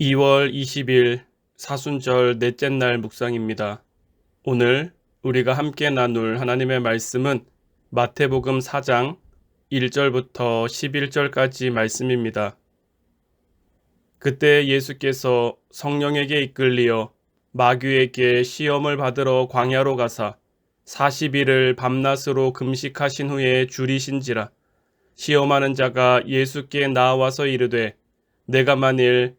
2월 20일 사순절 넷째 날 묵상입니다. 오늘 우리가 함께 나눌 하나님의 말씀은 마태복음 4장 1절부터 11절까지 말씀입니다. 그때 예수께서 성령에게 이끌리어 마귀에게 시험을 받으러 광야로 가사 40일을 밤낮으로 금식하신 후에 줄이신지라 시험하는 자가 예수께 나와서 이르되 내가 만일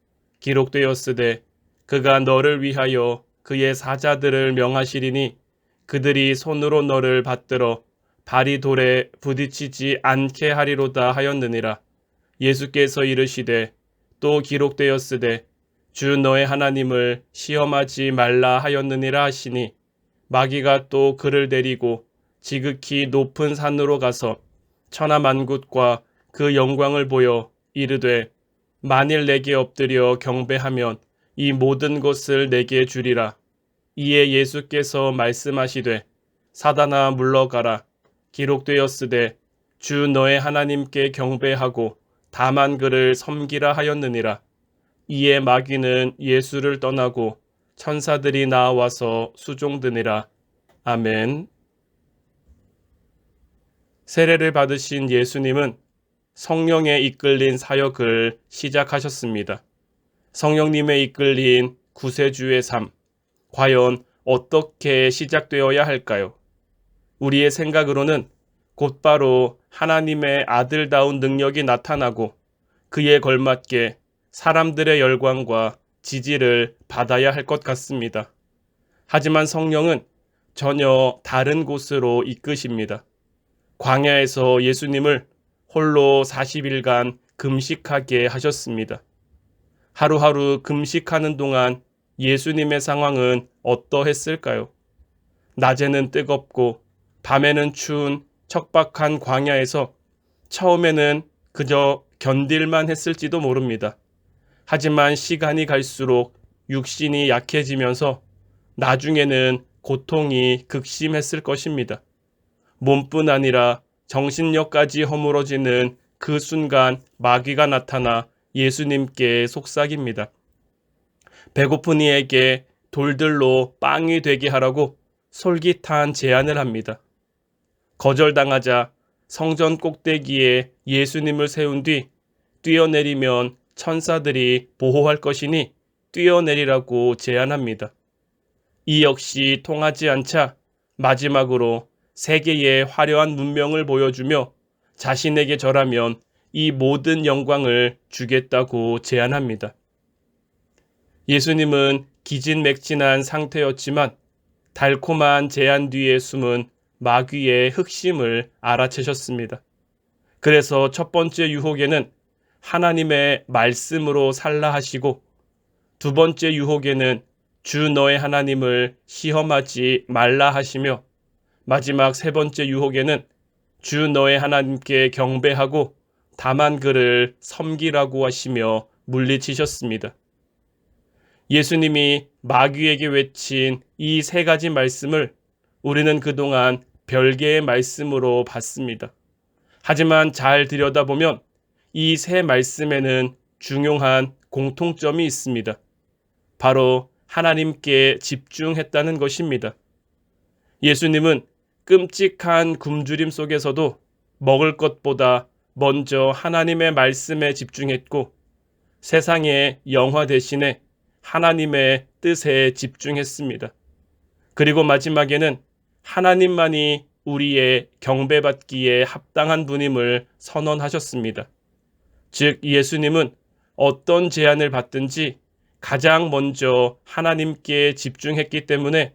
기록되었으되 그가 너를 위하여 그의 사자들을 명하시리니 그들이 손으로 너를 받들어 발이 돌에 부딪히지 않게 하리로다 하였느니라. 예수께서 이르시되 또 기록되었으되 주 너의 하나님을 시험하지 말라 하였느니라 하시니 마귀가 또 그를 데리고 지극히 높은 산으로 가서 천하 만국과 그 영광을 보여 이르되 만일 내게 엎드려 경배하면 이 모든 것을 내게 주리라. 이에 예수께서 말씀하시되 사단아 물러가라. 기록되었으되 주 너의 하나님께 경배하고 다만 그를 섬기라 하였느니라. 이에 마귀는 예수를 떠나고 천사들이 나와서 수종드니라. 아멘. 세례를 받으신 예수님은 성령에 이끌린 사역을 시작하셨습니다. 성령님에 이끌린 구세주의 삶, 과연 어떻게 시작되어야 할까요? 우리의 생각으로는 곧바로 하나님의 아들다운 능력이 나타나고 그에 걸맞게 사람들의 열광과 지지를 받아야 할 것 같습니다. 하지만 성령은 전혀 다른 곳으로 이끄십니다. 광야에서 예수님을 홀로 40일간 금식하게 하셨습니다. 하루하루 금식하는 동안 예수님의 상황은 어떠했을까요? 낮에는 뜨겁고 밤에는 추운 척박한 광야에서 처음에는 그저 견딜만 했을지도 모릅니다. 하지만 시간이 갈수록 육신이 약해지면서 나중에는 고통이 극심했을 것입니다. 몸뿐 아니라 정신력까지 허물어지는 그 순간 마귀가 나타나 예수님께 속삭입니다. 배고픈 이에게 돌들로 빵이 되게 하라고 솔깃한 제안을 합니다. 거절당하자 성전 꼭대기에 예수님을 세운 뒤 뛰어내리면 천사들이 보호할 것이니 뛰어내리라고 제안합니다. 이 역시 통하지 않자 마지막으로 세계의 화려한 문명을 보여주며 자신에게 절하면 이 모든 영광을 주겠다고 제안합니다. 예수님은 기진맥진한 상태였지만 달콤한 제안 뒤에 숨은 마귀의 흑심을 알아채셨습니다. 그래서 첫 번째 유혹에는 하나님의 말씀으로 살라 하시고 두 번째 유혹에는 주 너의 하나님을 시험하지 말라 하시며 마지막 세 번째 유혹에는 주 너의 하나님께 경배하고 다만 그를 섬기라고 하시며 물리치셨습니다. 예수님이 마귀에게 외친 이 세 가지 말씀을 우리는 그동안 별개의 말씀으로 봤습니다. 하지만 잘 들여다보면 이 세 말씀에는 중요한 공통점이 있습니다. 바로 하나님께 집중했다는 것입니다. 예수님은 끔찍한 굶주림 속에서도 먹을 것보다 먼저 하나님의 말씀에 집중했고 세상의 영화 대신에 하나님의 뜻에 집중했습니다. 그리고 마지막에는 하나님만이 우리의 경배받기에 합당한 분임을 선언하셨습니다. 즉, 예수님은 어떤 제안을 받든지 가장 먼저 하나님께 집중했기 때문에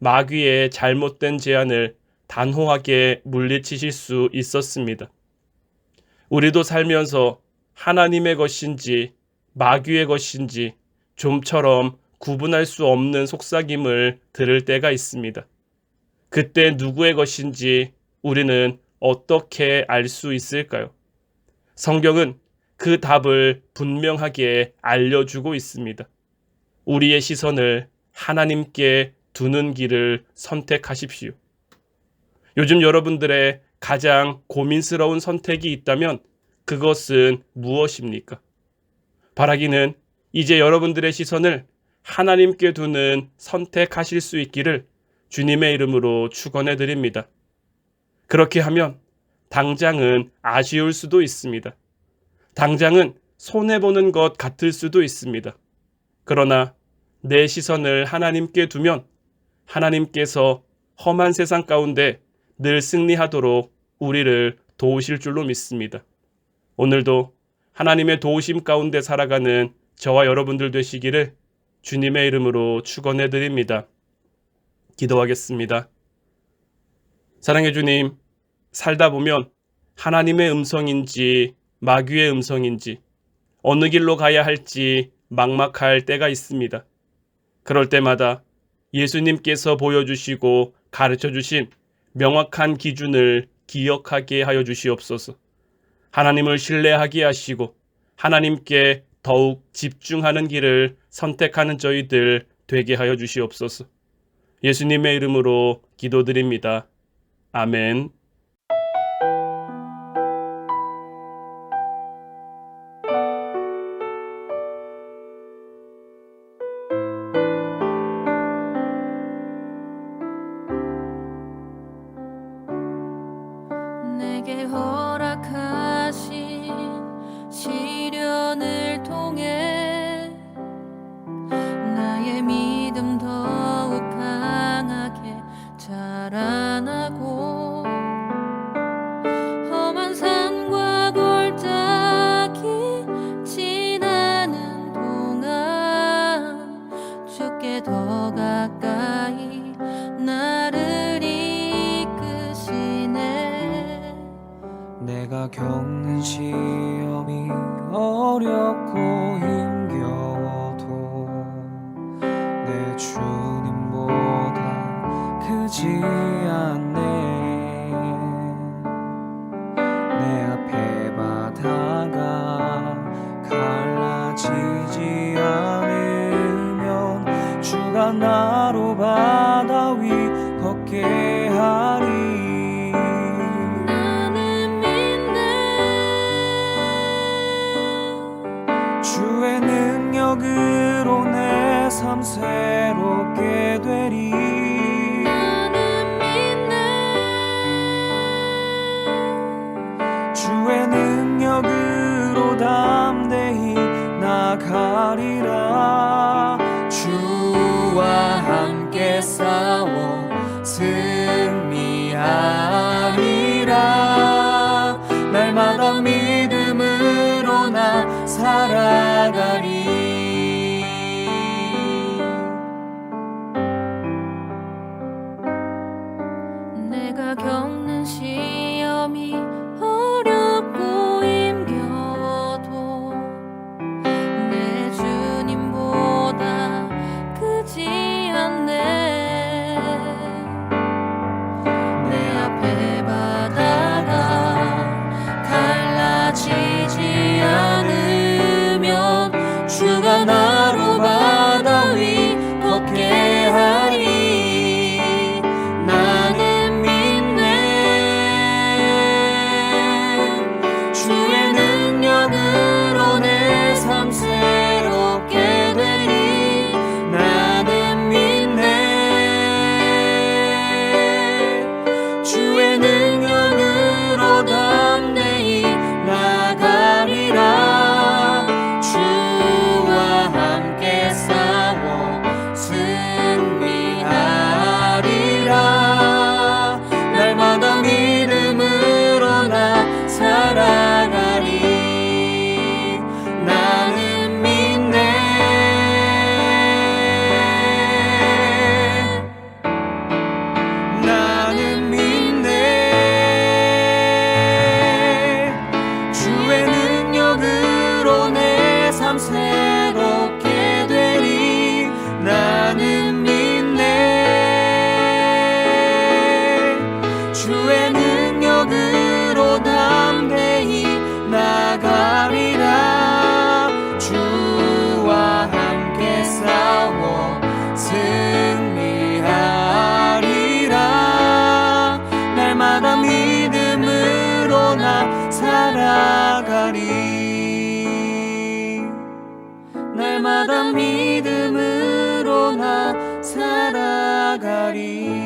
마귀의 잘못된 제안을 단호하게 물리치실 수 있었습니다. 우리도 살면서 하나님의 것인지 마귀의 것인지 좀처럼 구분할 수 없는 속삭임을 들을 때가 있습니다. 그때 누구의 것인지 우리는 어떻게 알 수 있을까요? 성경은 그 답을 분명하게 알려주고 있습니다. 우리의 시선을 하나님께 두는 길을 선택하십시오. 요즘 여러분들의 가장 고민스러운 선택이 있다면 그것은 무엇입니까? 바라기는 이제 여러분들의 시선을 하나님께 두는 선택하실 수 있기를 주님의 이름으로 축원해 드립니다. 그렇게 하면 당장은 아쉬울 수도 있습니다. 당장은 손해보는 것 같을 수도 있습니다. 그러나 내 시선을 하나님께 두면 하나님께서 험한 세상 가운데 늘 승리하도록 우리를 도우실 줄로 믿습니다. 오늘도 하나님의 도우심 가운데 살아가는 저와 여러분들 되시기를 주님의 이름으로 축원해 드립니다. 기도하겠습니다. 사랑해 주님, 살다 보면 하나님의 음성인지 마귀의 음성인지 어느 길로 가야 할지 막막할 때가 있습니다. 그럴 때마다 예수님께서 보여주시고 가르쳐 주신 명확한 기준을 기억하게 하여 주시옵소서. 하나님을 신뢰하게 하시고 하나님께 더욱 집중하는 길을 선택하는 저희들 되게 하여 주시옵소서. 예수님의 이름으로 기도드립니다. 아멘. 내가 겪는 시험이 어렵고 힘겨워도 내 주님보다 크지 주의 능력으로 내 삶 새롭게 되리. 나는 믿네 주의 능력으로 담대히 나가리라. 주와 함께 싸워 살아가리. 날마다 믿음으로 나 살아가리.